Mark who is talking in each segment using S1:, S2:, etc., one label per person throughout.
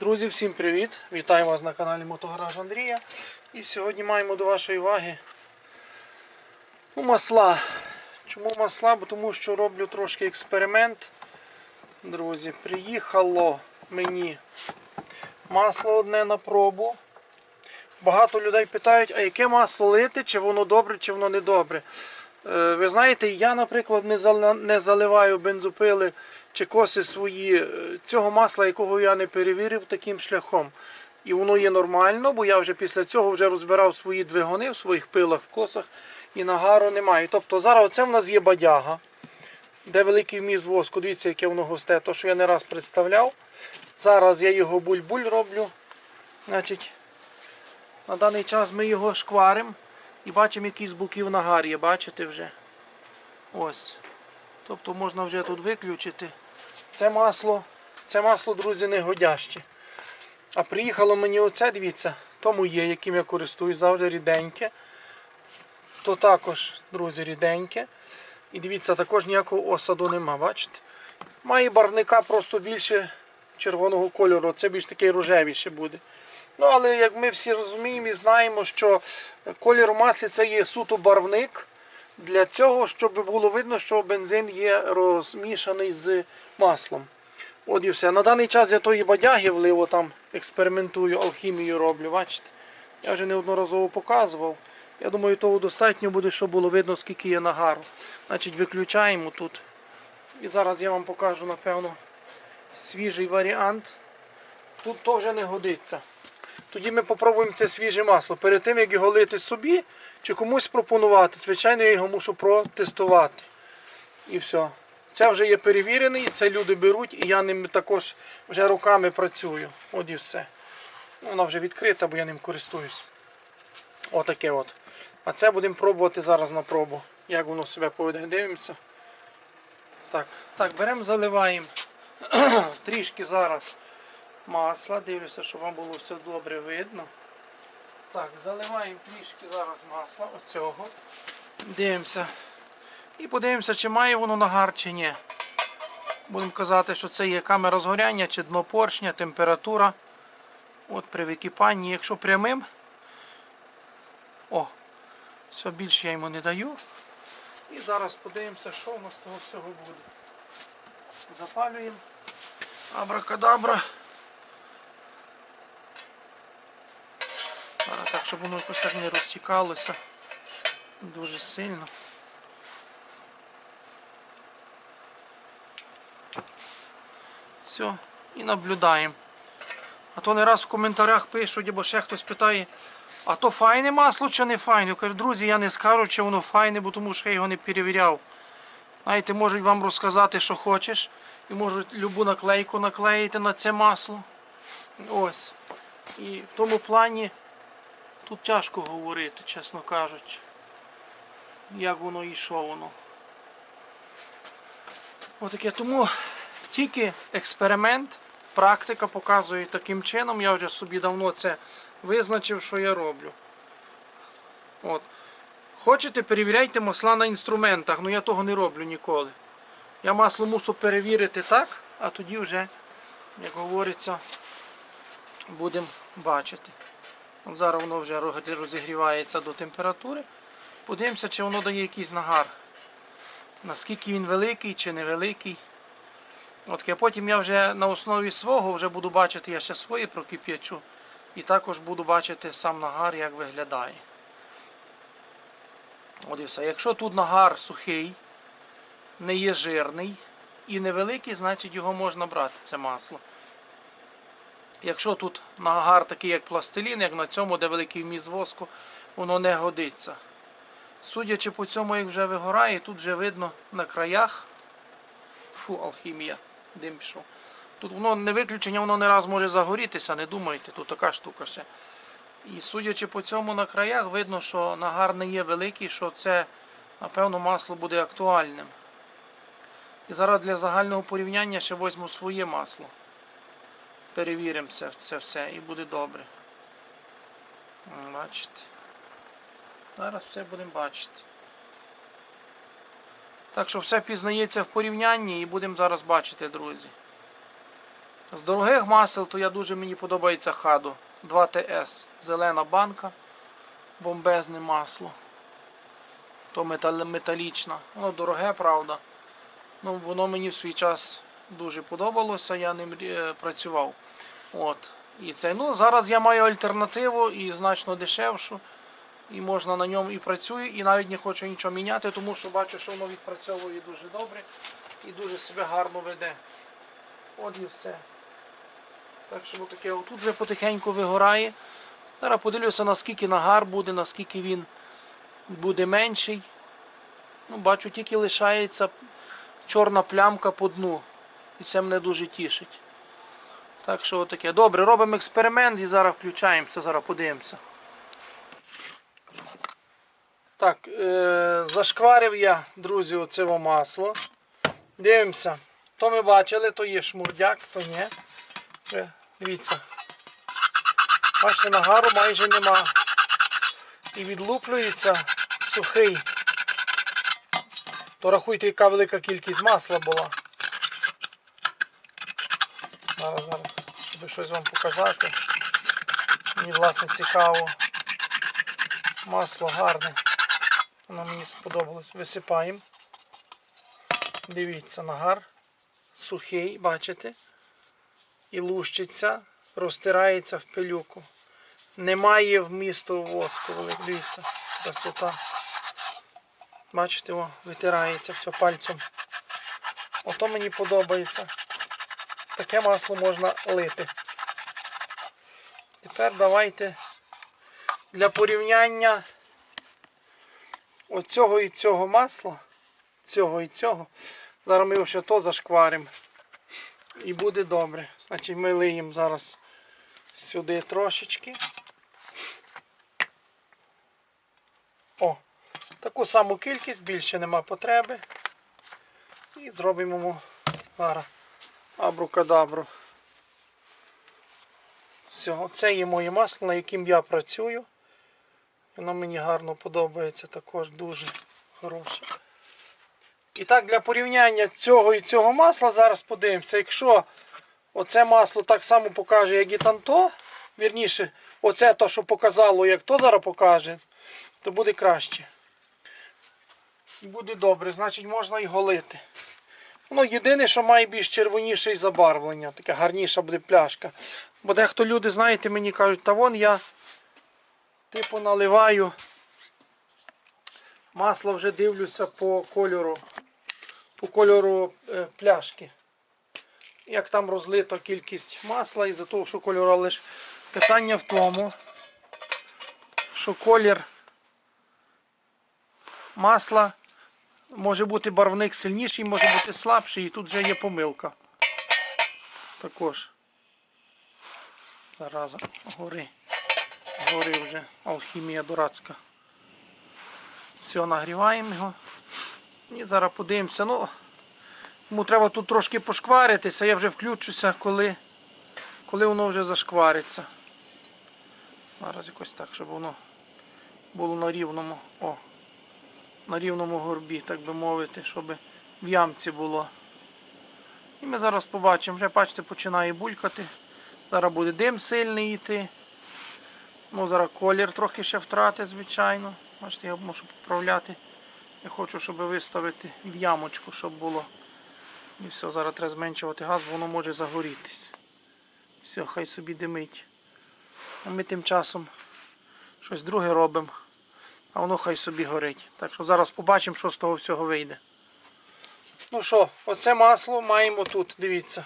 S1: Друзі, всім привіт! Вітаю вас на каналі Мотогараж Андрія. І сьогодні маємо до вашої уваги ну, масла. Чому масла? Бо тому що роблю трошки експеримент. Друзі, приїхало мені масло одне на пробу. Багато людей питають, а яке масло лити, чи воно добре, чи воно не добре. Е, Ви знаєте, я, наприклад, не заливаю бензопили чи коси свої е, цього масла, якого я не перевірив таким шляхом. І воно є нормально, бо я вже після цього вже розбирав свої двигуни в своїх пилах, в косах і нагару немає. Тобто зараз оце в нас є бадяга, де великий вміст воску. Дивіться, яке воно густе, то що я не раз представляв. Зараз я його буль-буль роблю. Значить, на даний час ми його шкваримо і бачимо, який з боків нагар є, бачите вже. Ось. Тобто можна вже тут виключити. Це масло, це масло, друзі, не годяще. А приїхало мені оце, дивіться, тому є, яким я користуюсь завжди ріденьке. То також, друзі, ріденьке. І дивіться, також ніякого осаду нема, бачите? Має барвника просто більше червоного кольору, це більш такий рожевіше буде. Ну, але як ми всі розуміємо і знаємо, що колір у маслі це є суто барвник для цього, щоб було видно, що бензин є розмішаний з маслом. От і все. На даний час я тої бадяги вливо там експериментую, алхімію роблю, бачите? Я вже неодноразово показував. Я думаю, того достатньо буде, щоб було видно, скільки є нагару. Значить, виключаємо тут. І зараз я вам покажу, напевно, свіжий варіант. Тут то вже не годиться. Тоді ми попробуємо це свіже масло. Перед тим, як його лити собі чи комусь пропонувати, звичайно, я його мушу протестувати. І все. Це вже є перевірений, це люди беруть, і я ним також вже руками працюю. От і все. Вона вже відкрита, бо я ним користуюсь. Отаке от. А це будемо пробувати зараз на пробу. Як воно себе поведе. Дивимося. Так, так, беремо, заливаємо трішки зараз масла. Дивлюся, щоб вам було все добре видно. Так, заливаємо трішки зараз масла оцього. Дивимося. І подивимося, чи має воно нагар, чи ні. Будемо казати, що це є камера згоряння, чи дно поршня, температура. От при википанні, якщо прямим. О, все більше я йому не даю. І зараз подивимося, що в нас з того всього буде. Запалюємо. Абракадабра. Зараз так, щоб воно якось так не розтікалося дуже сильно. Все, і наблюдаємо. А то не раз в коментарях пишуть, або ще хтось питає, а то файне масло чи не файне? Я кажу, друзі, я не скажу, чи воно файне, бо тому що я його не перевіряв. Знаєте, можуть вам розказати, що хочеш, і можуть любу наклейку наклеїти на це масло. Ось. І в тому плані тут тяжко говорити, чесно кажучи, як воно і що воно. Отаке. Тому тільки експеримент, практика показує таким чином. Я вже собі давно це визначив, що я роблю. От. Хочете, перевіряйте масла на інструментах, але я того не роблю ніколи. Я масло мушу перевірити так, а тоді вже, як говориться, будемо бачити. Зараз воно вже розігрівається до температури. Подивимося, чи воно дає якийсь нагар. Наскільки він великий чи невеликий. От таке. потім я вже на основі свого вже буду бачити, я ще свої прокип'ячу. І також буду бачити сам нагар, як виглядає. От і все. Якщо тут нагар сухий, не є жирний і невеликий, значить його можна брати, це масло. Якщо тут нагар такий, як пластилін, як на цьому, де великий вміст воску, воно не годиться. Судячи по цьому, як вже вигорає, тут вже видно на краях. Фу, алхімія, дим пішов. Тут воно не виключення, воно не раз може загорітися, не думайте, тут така штука ще. І судячи по цьому на краях, видно, що нагар не є великий, що це, напевно, масло буде актуальним. І зараз для загального порівняння ще візьму своє масло. Перевіримо це, це все і буде добре. Бачите. Зараз все будемо бачити. Так що все пізнається в порівнянні і будемо зараз бачити, друзі. З дорогих масел, то я дуже мені подобається хадо. 2ТС. Зелена банка. Бомбезне масло. То метал, металічне. Воно дороге, правда. Ну, воно мені в свій час дуже подобалося, я ним е, працював. От. І це, ну, зараз я маю альтернативу і значно дешевшу. І можна на ньому і працюю, і навіть не хочу нічого міняти, тому що бачу, що воно відпрацьовує дуже добре і дуже себе гарно веде. От і все. Так що таке, отут вже потихеньку вигорає. Зараз подивлюся, наскільки нагар буде, наскільки він буде менший. Ну, бачу, тільки лишається чорна плямка по дну. І це мене дуже тішить. Так що таке. Добре, робимо експеримент і зараз включаємося, зараз подивимося. Так, е- зашкварив я, друзі, оце масло. Дивимося. То ми бачили, то є шмурдяк, то ні. Е, Дивіться. Бачите, нагару майже нема. І відлуплюється сухий. То рахуйте, яка велика кількість масла була. Зараз, зараз, щоб щось вам показати. Мені власне цікаво. Масло гарне. Воно мені сподобалось. Висипаємо. Дивіться, нагар. Сухий, бачите? І лущиться, розтирається в пилюку. Немає вмісту воску. Дивіться, красота. Бачите, о, витирається все пальцем. Ото мені подобається. Таке масло можна лити. Тепер давайте для порівняння оцього і цього масла, цього і цього. Зараз ми його ще то зашкваримо. І буде добре. Значить ми лиємо зараз сюди трошечки. О, таку саму кількість, більше нема потреби. І зробимо зараз абрукадабру. Все, це є моє масло, на яким я працюю. Воно мені гарно подобається, також дуже хороше. І так, для порівняння цього і цього масла зараз подивимося. Якщо оце масло так само покаже, як і танто, вірніше, оце то, що показало, як то зараз покаже, то буде краще. Буде добре, значить можна і голити. Воно єдине, що має більш червоніше забарвлення, таке гарніша буде пляшка. Бо дехто люди, знаєте, мені кажуть, та вон я типу наливаю. Масло вже дивлюся по кольору, по кольору е, пляшки. Як там розлита кількість масла із-за того, що кольор лише питання в тому, що колір масла може бути барвник сильніший, може бути слабший, і тут вже є помилка. Також. Зараза, гори. Гори вже алхімія дурацька. Все, нагріваємо його. І зараз подивимося. Ну, йому треба тут трошки пошкваритися, я вже включуся, коли, коли воно вже зашквариться. Зараз якось так, щоб воно було на рівному. О, на рівному горбі, так би мовити, щоб в ямці було. І ми зараз побачимо, вже бачите, починає булькати. Зараз буде дим сильний йти. Ну, зараз колір трохи ще втрати, звичайно. Бачите, я можу поправляти. Я хочу, щоб виставити в ямочку, щоб було. І все, зараз треба зменшувати газ, бо воно може загорітись. Все, хай собі димить. А ми тим часом щось друге робимо, а воно хай собі горить. Так що зараз побачимо, що з того всього вийде. Ну що, оце масло маємо тут, дивіться.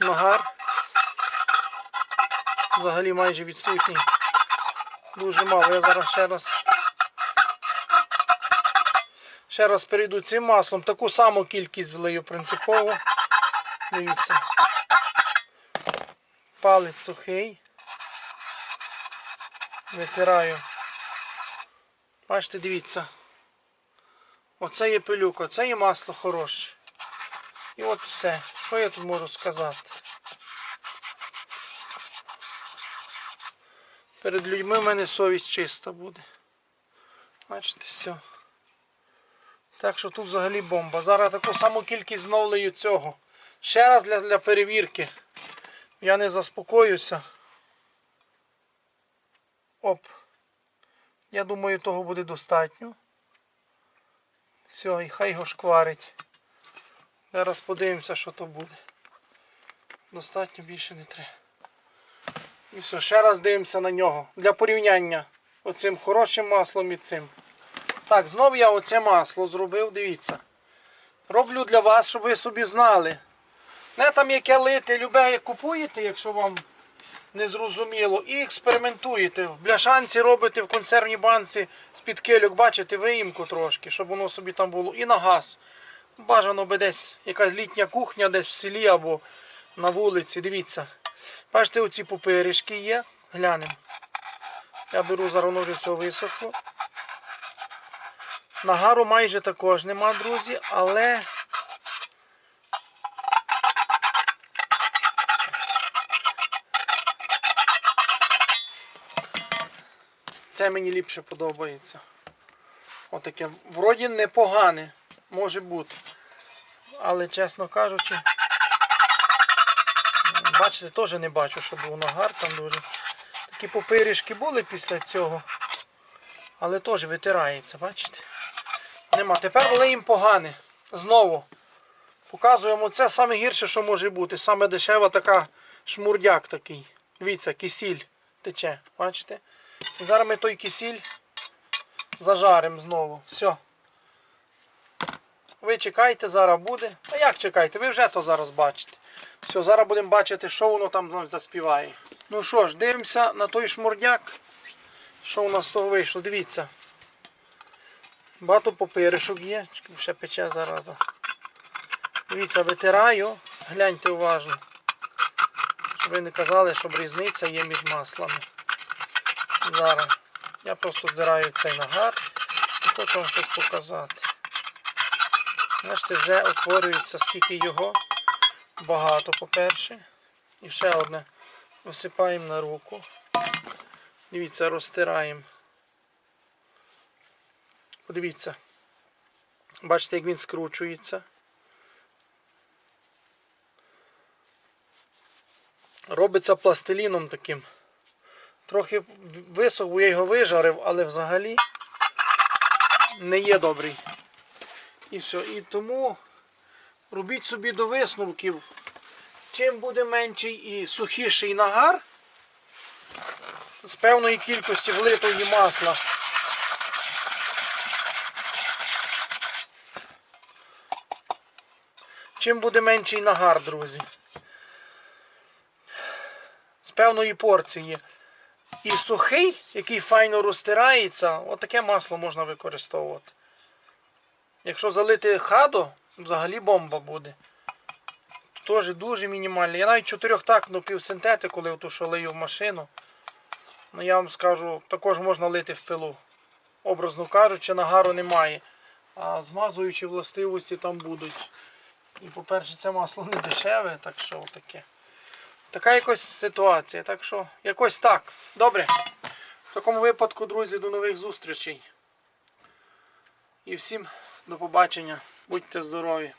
S1: Нагар. Взагалі майже відсутній. Дуже мало. Я зараз ще раз. Ще раз перейду цим маслом. Таку саму кількість влию принципово. Дивіться. Палець сухий. Витираю. Бачите, дивіться. Оце є пилюка, це є масло хороше. І от все. Що я тут можу сказати? Перед людьми в мене совість чиста буде. Бачите, все. Так що тут взагалі бомба. Зараз таку саму кількість зновлюю цього. Ще раз для, для перевірки. Я не заспокоюся. Оп. Я думаю, того буде достатньо. Все, і хай його шкварить. Зараз подивимося, що то буде. Достатньо більше не треба. І все, ще раз дивимося на нього. Для порівняння оцим хорошим маслом і цим. Так, знову я оце масло зробив, дивіться. Роблю для вас, щоб ви собі знали. Не там яке лити, любе як купуєте, якщо вам не зрозуміло, і експериментуєте. В бляшанці робите в консервній банці з-під кильок, бачите, виїмку трошки, щоб воно собі там було. І на газ. Бажано би десь якась літня кухня, десь в селі або на вулиці. Дивіться. Бачите, оці пупиришки є. Глянемо. Я беру зараз вже все висохло. Нагару майже також нема, друзі, але це мені ліпше подобається. Отаке. Вроді непогане, може бути. Але, чесно кажучи, бачите, теж не бачу, що був нагар там дуже. Такі попирішки були після цього. Але теж витирається, бачите? Нема. Тепер влиємо погане. Знову. Показуємо це саме гірше, що може бути. Саме дешева така шмурдяк такий. Дивіться, кисіль тече. Бачите? Зараз ми той кисіль зажаримо знову. Все. Ви чекайте, зараз буде. А як чекайте? Ви вже то зараз бачите. Все, зараз будемо бачити, що воно там заспіває. Ну що ж, дивимося на той шмурдяк. Що у нас з того вийшло? Дивіться. Багато попиришок є. Ще пече зараза. Дивіться, витираю. Гляньте уважно. Щоб ви не казали, щоб різниця є між маслами. Зараз. Я просто здираю цей нагар і хочу вам щось показати. Бачите, вже утворюється, скільки його. Багато, по-перше. І ще одне. Висипаємо на руку. Дивіться, розтираємо. Подивіться. Бачите, як він скручується. Робиться пластиліном таким. Трохи висох, бо я його вижарив, але взагалі не є добрий. І все. І тому робіть собі до висновків. Чим буде менший і сухіший нагар, з певної кількості влитої масла. Чим буде менший нагар, друзі? З певної порції. І сухий, який файно розтирається, отаке масло можна використовувати. Якщо залити хадо, взагалі бомба буде. Теж дуже мінімальний. Я навіть чотирьохтактну півсинтетику лив, ту, що лию в машину. Ну я вам скажу, також можна лити в пилу. Образно кажучи, нагару немає. А змазуючі властивості там будуть. І по-перше, це масло не дешеве, так що таке. Така якось ситуація. Так що якось так. Добре. В такому випадку, друзі, до нових зустрічей. І всім до побачення. Будьте здорові!